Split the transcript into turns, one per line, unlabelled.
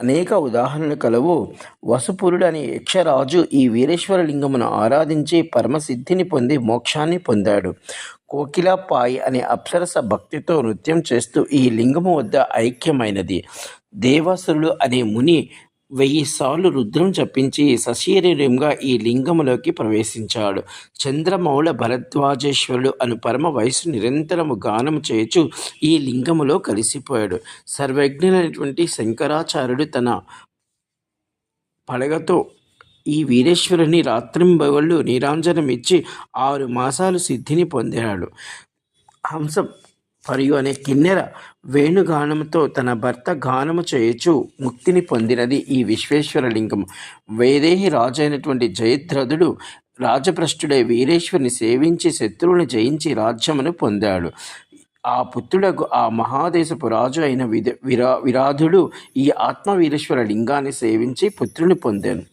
అనేక ఉదాహరణలు కలవు. వసుపురుడు అనే యక్షరాజు ఈ వీరేశ్వర లింగమును ఆరాధించి పరమసిద్ధిని పొంది మోక్షాన్ని పొందాడు. కోకిలాపాయి అనే అప్సరస భక్తితో నృత్యం చేస్తూ ఈ లింగము వద్ద ఐక్యమైనది. దేవాసురుడు అనే ముని వెయ్యి సార్లు రుద్రం జపించి సశరీరంగా ఈ లింగములోకి ప్రవేశించాడు. చంద్రమౌళ భరద్వాజేశ్వరుడు అను పరమ వయసు నిరంతరము గానము చేయచు ఈ లింగములో కలిసిపోయాడు. సర్వజ్ఞులైనటువంటి శంకరాచార్యుడు తన పడగతో ఈ వీరేశ్వరుని రాత్రింబగళ్ళు నీరాంజనం ఇచ్చి ఆరు మాసాలు సిద్ధిని పొందాడు. హంస మరియు అనే కిన్నెర వేణుగానముతో తన భర్త గానము చేయుచు ముక్తిని పొందినది ఈ విశ్వేశ్వర లింగం వేదేహి రాజు అయినటువంటి జయద్రథుడు రాజభ్రష్టుడే వీరేశ్వరిని సేవించి శత్రువుని జయించి రాజ్యమును పొందాడు. ఆ పుత్రుడకు ఆ మహాదేశపు రాజు అయిన విరా విరాధుడు ఈ ఆత్మవీరేశ్వర లింగాన్ని సేవించి పుత్రుని పొందాను.